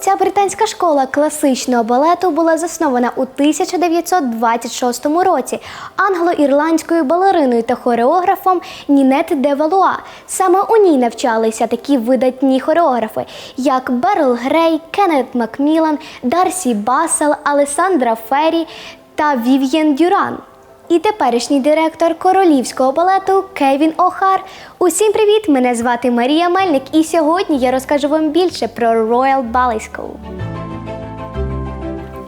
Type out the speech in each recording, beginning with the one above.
Ця британська школа класичного балету була заснована у 1926 році англо-ірландською балериною та хореографом Нінет де Валуа. Саме у ній навчалися такі видатні хореографи, як Берл Грей, Кеннет Макмілан, Дарсі Басел, Алесандра Феррі та Вів'єн Дюран. І теперішній директор королівського балету Кевін Охар. Усім привіт! Мене звати Марія Мельник, і сьогодні я розкажу вам більше про Royal Ballet School.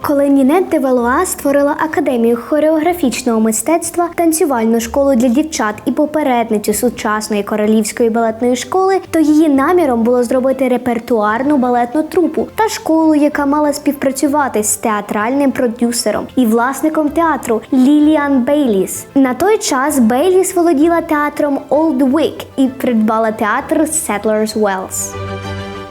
Коли Нінет де Валуа створила академію хореографічного мистецтва, танцювальну школу для дівчат і попередницю сучасної королівської балетної школи, то її наміром було зробити репертуарну балетну трупу та школу, яка мала співпрацювати з театральним продюсером і власником театру Ліліан Бейліс. На той час Бейліс володіла театром Old Vic і придбала театр Settlers Wells.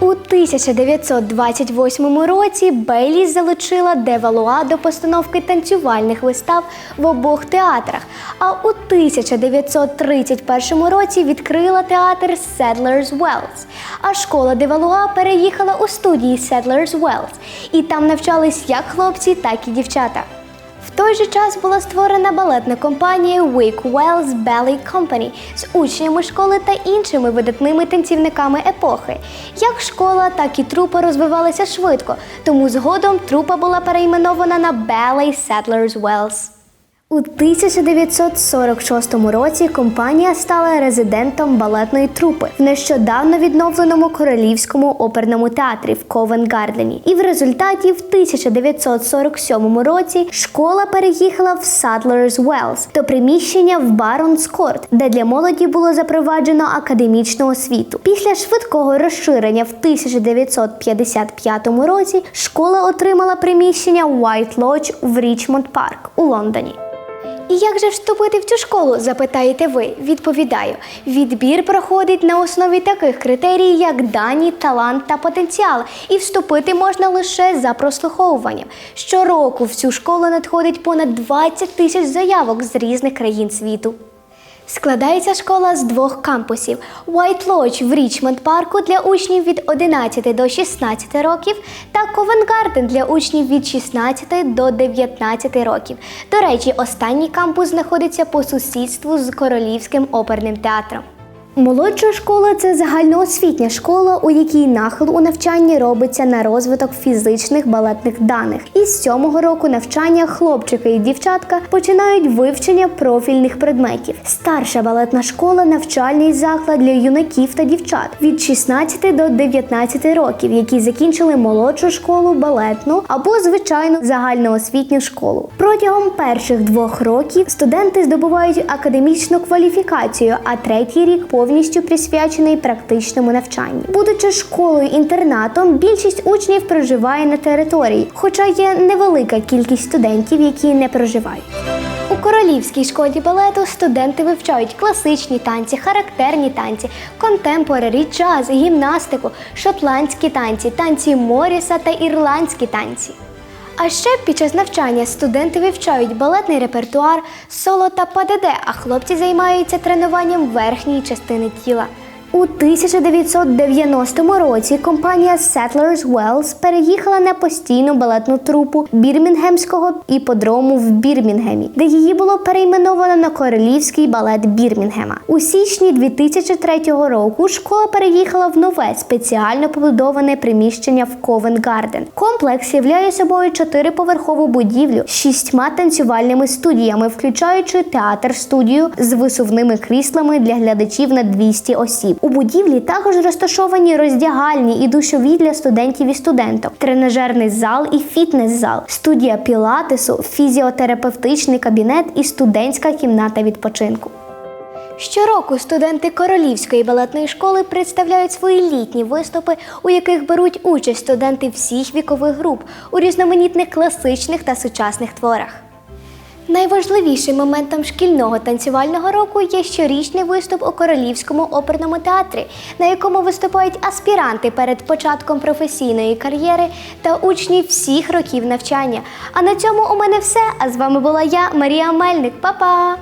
У 1928 році Бейліс залучила Де Валуа до постановки танцювальних вистав в обох театрах. А у 1931 році відкрила театр Settlers Wells. А школа Де Валуа переїхала у студії Settlers Wells. І там навчались як хлопці, так і дівчата. Той же час була створена балетна компанія Wick Wells Ballet Company з учнями школи та іншими видатними танцівниками епохи. Як школа, так і трупа розвивалися швидко, тому згодом трупа була перейменована на Ballet Settlers Wells. У 1946 році компанія стала резидентом балетної трупи в нещодавно відновленому королівському оперному театрі в Ковенгардені. І в результаті в 1947 році школа переїхала в Садлерс Велls до приміщення в Баронс Корт, де для молоді було запроваджено академічну освіту. Після швидкого розширення в 1955 році школа отримала приміщення White Lodge в Річмонд Парк у Лондоні. І як же вступити в цю школу? запитаєте ви. Відповідаю: відбір проходить на основі таких критерій, як дані, талант та потенціал, і вступити можна лише за прослуховуванням. Щороку в цю школу надходить понад 20 тисяч заявок з різних країн світу. Складається школа з двох кампусів: White Lodge в Річмонд парку для учнів від 11 до 16 років та Covent Garden для учнів від 16 до 19 років. До речі, останній кампус знаходиться по сусідству з Королівським оперним театром. Молодша школа це загальноосвітня школа, у якій нахил у навчанні робиться на розвиток фізичних балетних даних. І з сьомого року навчання хлопчики і дівчатка починають вивчення профільних предметів. Старша балетна школа навчальний заклад для юнаків та дівчат від 16 до 19 років, які закінчили молодшу школу балетну або звичайну загальноосвітню школу. Протягом перших двох років студенти здобувають академічну кваліфікацію, а третій рік повністю присвячений практичному навчанню. Будучи школою-інтернатом, більшість учнів проживає на території, хоча є невелика кількість студентів, які не проживають. У королівській школі балету студенти вивчають класичні танці, характерні танці, контемпорарі, джаз, гімнастику, шотландські танці, танці Моріса та ірландські танці. А ще під час навчання студенти вивчають балетний репертуар, соло та ПДД, а хлопці займаються тренуванням верхньої частини тіла. У 1990 році компанія Settlers Wells переїхала на постійну балетну трупу Бірмінгемського іподрому в Бірмінгемі, де її було перейменовано на королівський балет Бірмінгема. У січні 2003 року школа переїхала в нове спеціально побудоване приміщення в Ковен Гарден. Комплекс являє собою чотириповерхову будівлю з шістьма танцювальними студіями, включаючи театр-студію з висувними кріслами для глядачів на 200 осіб. У будівлі також розташовані роздягальні і душові для студентів і студенток, тренажерний зал і фітнес-зал, студія пілатесу, фізіотерапевтичний кабінет і студентська кімната відпочинку. Щороку студенти Королівської балетної школи представляють свої літні виступи, у яких беруть участь студенти всіх вікових груп у різноманітних класичних та сучасних творах. Найважливішим моментом шкільного танцювального року є щорічний виступ у Королівському оперному театрі, на якому виступають аспіранти перед початком професійної кар'єри та учні всіх років навчання. А на цьому у мене все. А з вами була я, Марія Мельник. Па-па!